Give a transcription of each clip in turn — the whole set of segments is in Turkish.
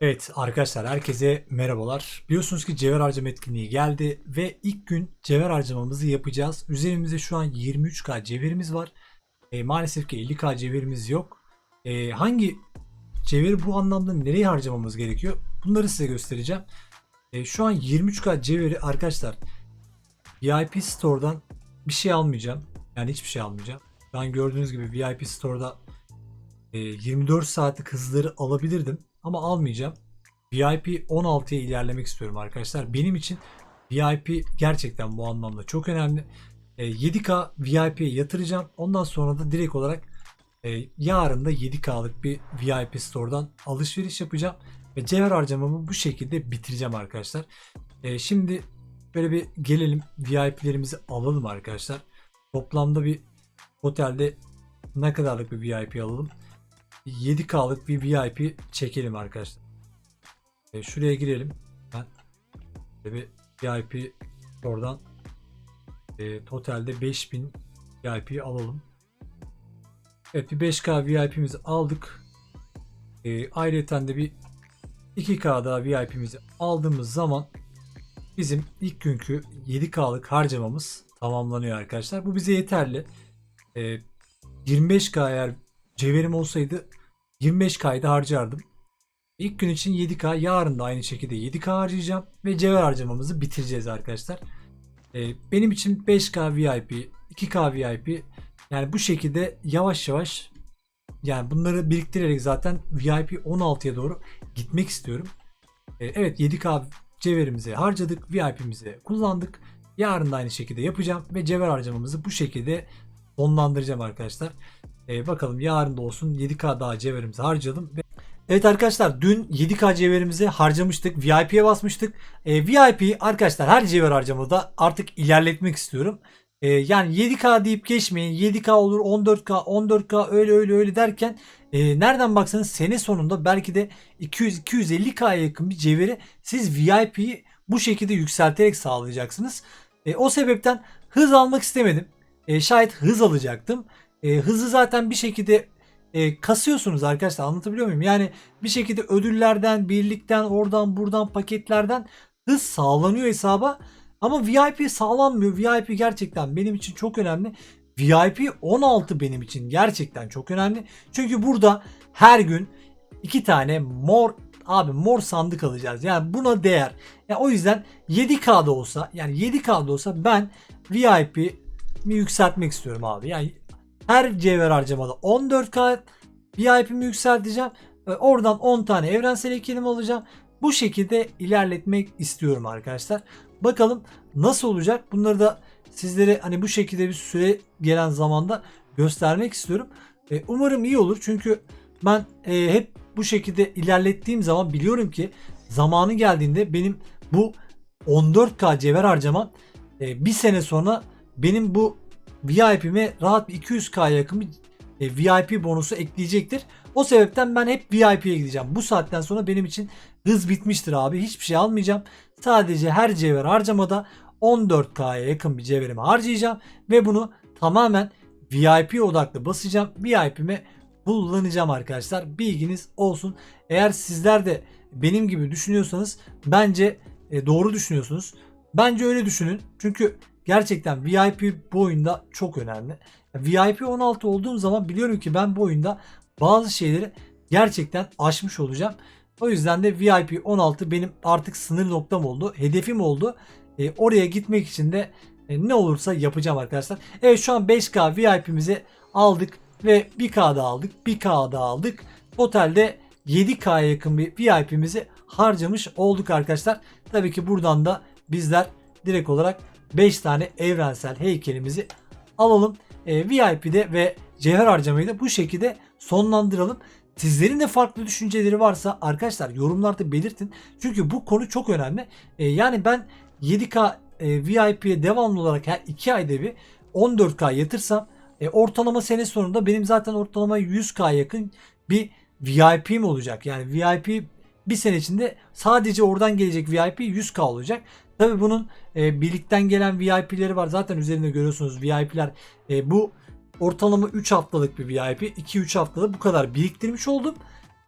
Evet arkadaşlar herkese merhabalar. Biliyorsunuz ki cevher harcama etkinliği geldi ve ilk gün cevher harcamamızı yapacağız. Üzerimizde şu an 23k cevherimiz var. E, maalesef ki 50k cevherimiz yok. E, hangi cevheri bu anlamda nereye harcamamız gerekiyor? Bunları size göstereceğim. E, şu an 23k cevheri arkadaşlar VIP Store'dan bir şey almayacağım. Yani hiçbir şey almayacağım. Şu an gördüğünüz gibi VIP Store'da e, 24 saatlik hızları alabilirdim ama almayacağım. VIP 16'ya ilerlemek istiyorum arkadaşlar. Benim için VIP gerçekten bu anlamda çok önemli. E, 7K VIP'ye yatıracağım. Ondan sonra da direkt olarak e, yarın da 7K'lık bir VIP Store'dan alışveriş yapacağım. Ve cevher harcamamı bu şekilde bitireceğim arkadaşlar. E, şimdi böyle bir gelelim VIP'lerimizi alalım arkadaşlar. Toplamda bir otelde ne kadarlık bir VIP alalım? 7K'lık bir VIP çekelim arkadaşlar. E, şuraya girelim. Ben bir VIP oradan e, totalde 5000 VIP alalım. Evet bir 5K VIP'mizi aldık. E, ayrıca de bir 2K daha VIP'mizi aldığımız zaman bizim ilk günkü 7K'lık harcamamız tamamlanıyor arkadaşlar. Bu bize yeterli. E, 25K eğer cevherim olsaydı 25K'yı da harcardım. İlk gün için 7K, yarın da aynı şekilde 7K harcayacağım ve cevher harcamamızı bitireceğiz arkadaşlar. Ee, benim için 5K VIP, 2K VIP yani bu şekilde yavaş yavaş yani bunları biriktirerek zaten VIP 16'ya doğru gitmek istiyorum. Ee, evet 7K cevherimizi harcadık, VIP'mizi kullandık. Yarın da aynı şekilde yapacağım ve cevher harcamamızı bu şekilde sonlandıracağım arkadaşlar. Ee, bakalım yarın da olsun 7K daha cevherimizi harcadım. Ve... Evet arkadaşlar dün 7K cevherimizi harcamıştık. VIP'ye basmıştık. Ee, VIP arkadaşlar her cevher harcamada artık ilerletmek istiyorum. Ee, yani 7K deyip geçmeyin. 7K olur 14K 14K öyle öyle öyle derken e, nereden baksanız sene sonunda belki de 200-250K'ya yakın bir cevheri siz VIP'yi bu şekilde yükselterek sağlayacaksınız. E, o sebepten hız almak istemedim. E, şayet hız alacaktım. E, hızı zaten bir şekilde e, kasıyorsunuz arkadaşlar anlatabiliyor muyum? Yani bir şekilde ödüllerden, birlikten, oradan buradan paketlerden hız sağlanıyor hesaba. Ama VIP sağlanmıyor. VIP gerçekten benim için çok önemli. VIP 16 benim için gerçekten çok önemli. Çünkü burada her gün iki tane mor abi mor sandık alacağız. Yani buna değer. Yani o yüzden 7K'da olsa yani 7K'da olsa ben VIP mi yükseltmek istiyorum abi. Yani her cevher harcamada 14K VIP'mi yükselteceğim. Ve oradan 10 tane evrensel ekilim alacağım. Bu şekilde ilerletmek istiyorum arkadaşlar. Bakalım nasıl olacak? Bunları da sizlere hani bu şekilde bir süre gelen zamanda göstermek istiyorum. E, umarım iyi olur. Çünkü ben e, hep bu şekilde ilerlettiğim zaman biliyorum ki zamanı geldiğinde benim bu 14K cevher harcamam e, bir sene sonra benim bu VIP'ime rahat bir 200K'ya yakın bir e, VIP bonusu ekleyecektir. O sebepten ben hep VIP'ye gideceğim. Bu saatten sonra benim için hız bitmiştir abi. Hiçbir şey almayacağım. Sadece her cevher harcamada 14K'ya yakın bir cevherimi harcayacağım. Ve bunu tamamen VIP odaklı basacağım. VIP'ime kullanacağım arkadaşlar. Bilginiz olsun. Eğer sizler de benim gibi düşünüyorsanız bence e, doğru düşünüyorsunuz. Bence öyle düşünün. Çünkü gerçekten VIP bu oyunda çok önemli. VIP 16 olduğum zaman biliyorum ki ben bu oyunda bazı şeyleri gerçekten aşmış olacağım. O yüzden de VIP 16 benim artık sınır noktam oldu. Hedefim oldu. E, oraya gitmek için de e, ne olursa yapacağım arkadaşlar. Evet şu an 5K VIP'mizi aldık ve 1K da aldık. 1K da aldık. Totalde 7K'ya yakın bir VIP'mizi harcamış olduk arkadaşlar. Tabii ki buradan da bizler direkt olarak 5 tane evrensel heykelimizi alalım. E, VIP'de ve cevher harcamayı da bu şekilde sonlandıralım. Sizlerin de farklı düşünceleri varsa arkadaşlar yorumlarda belirtin. Çünkü bu konu çok önemli. E, yani ben 7K e, VIP'ye devamlı olarak her 2 ayda bir 14K yatırsam e, ortalama sene sonunda benim zaten ortalama 100K yakın bir VIP'm olacak. Yani VIP bir sene içinde sadece oradan gelecek VIP 100K olacak. Tabi bunun e, birlikten gelen VIP'leri var. Zaten üzerinde görüyorsunuz VIP'ler. E, bu ortalama 3 haftalık bir VIP. 2-3 haftada bu kadar biriktirmiş oldum.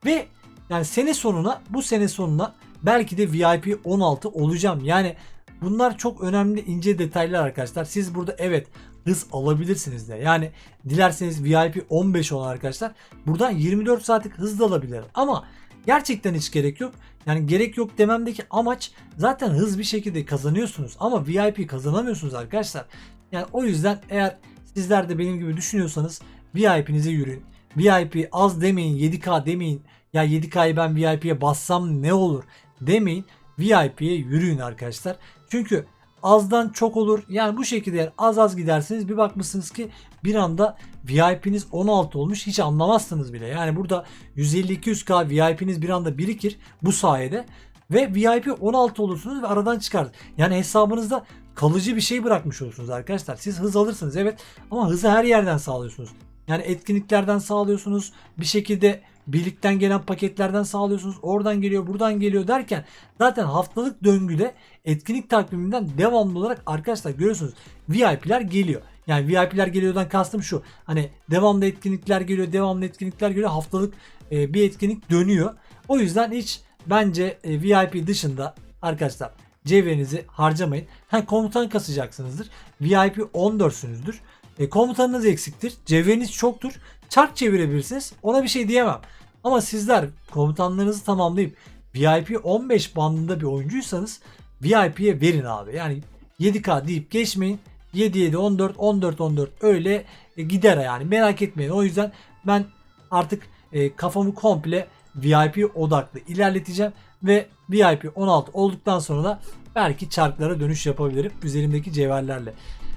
Ve Yani sene sonuna bu sene sonuna belki de VIP 16 olacağım. Yani bunlar çok önemli ince detaylar arkadaşlar. Siz burada evet hız alabilirsiniz de. Yani dilerseniz VIP 15 olan arkadaşlar buradan 24 saatlik hız da alabilir. Ama gerçekten hiç gerek yok. Yani gerek yok dememdeki amaç zaten hız bir şekilde kazanıyorsunuz ama VIP kazanamıyorsunuz arkadaşlar. Yani o yüzden eğer sizler de benim gibi düşünüyorsanız VIP'nize yürüyün. VIP az demeyin 7K demeyin. Ya 7K'yı ben VIP'ye bassam ne olur demeyin. VIP'ye yürüyün arkadaşlar. Çünkü azdan çok olur. Yani bu şekilde eğer az az gidersiniz bir bakmışsınız ki bir anda VIP'niz 16 olmuş hiç anlamazsınız bile. Yani burada 150-200k VIP'niz bir anda birikir bu sayede ve VIP 16 olursunuz ve aradan çıkar. Yani hesabınızda kalıcı bir şey bırakmış olursunuz arkadaşlar. Siz hız alırsınız evet ama hızı her yerden sağlıyorsunuz. Yani etkinliklerden sağlıyorsunuz. Bir şekilde birlikten gelen paketlerden sağlıyorsunuz. Oradan geliyor, buradan geliyor derken zaten haftalık döngüde etkinlik takviminden devamlı olarak arkadaşlar görüyorsunuz VIP'ler geliyor. Yani VIP'ler geliyordan kastım şu. Hani devamlı etkinlikler geliyor, devamlı etkinlikler geliyor. Haftalık e, bir etkinlik dönüyor. O yüzden hiç bence e, VIP dışında arkadaşlar cevherinizi harcamayın. Ha komutan kasacaksınızdır. VIP 14'sünüzdür. E, komutanınız eksiktir. Cevheriniz çoktur. Çark çevirebilirsiniz. Ona bir şey diyemem. Ama sizler komutanlarınızı tamamlayıp VIP 15 bandında bir oyuncuysanız VIP'ye verin abi. Yani 7K deyip geçmeyin. 7 7 14 14 14 öyle e, gider yani merak etmeyin. O yüzden ben artık e, kafamı komple VIP odaklı ilerleteceğim ve VIP 16 olduktan sonra da belki çarklara dönüş yapabilirim üzerimdeki cevherlerle.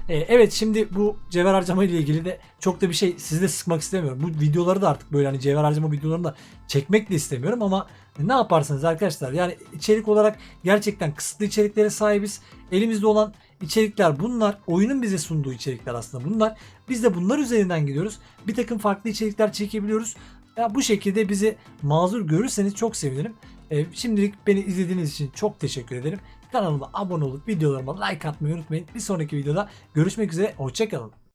E, evet şimdi bu cevher harcama ile ilgili de çok da bir şey sizi de sıkmak istemiyorum. Bu videoları da artık böyle hani cevher harcama videolarını da çekmek de istemiyorum ama ne yaparsanız arkadaşlar yani içerik olarak gerçekten kısıtlı içeriklere sahibiz. Elimizde olan içerikler bunlar. Oyunun bize sunduğu içerikler aslında bunlar. Biz de bunlar üzerinden gidiyoruz. Bir takım farklı içerikler çekebiliyoruz. Ya bu şekilde bizi mazur görürseniz çok sevinirim. Ee, şimdilik beni izlediğiniz için çok teşekkür ederim. Kanalıma abone olup videolarıma like atmayı unutmayın. Bir sonraki videoda görüşmek üzere. Hoşçakalın.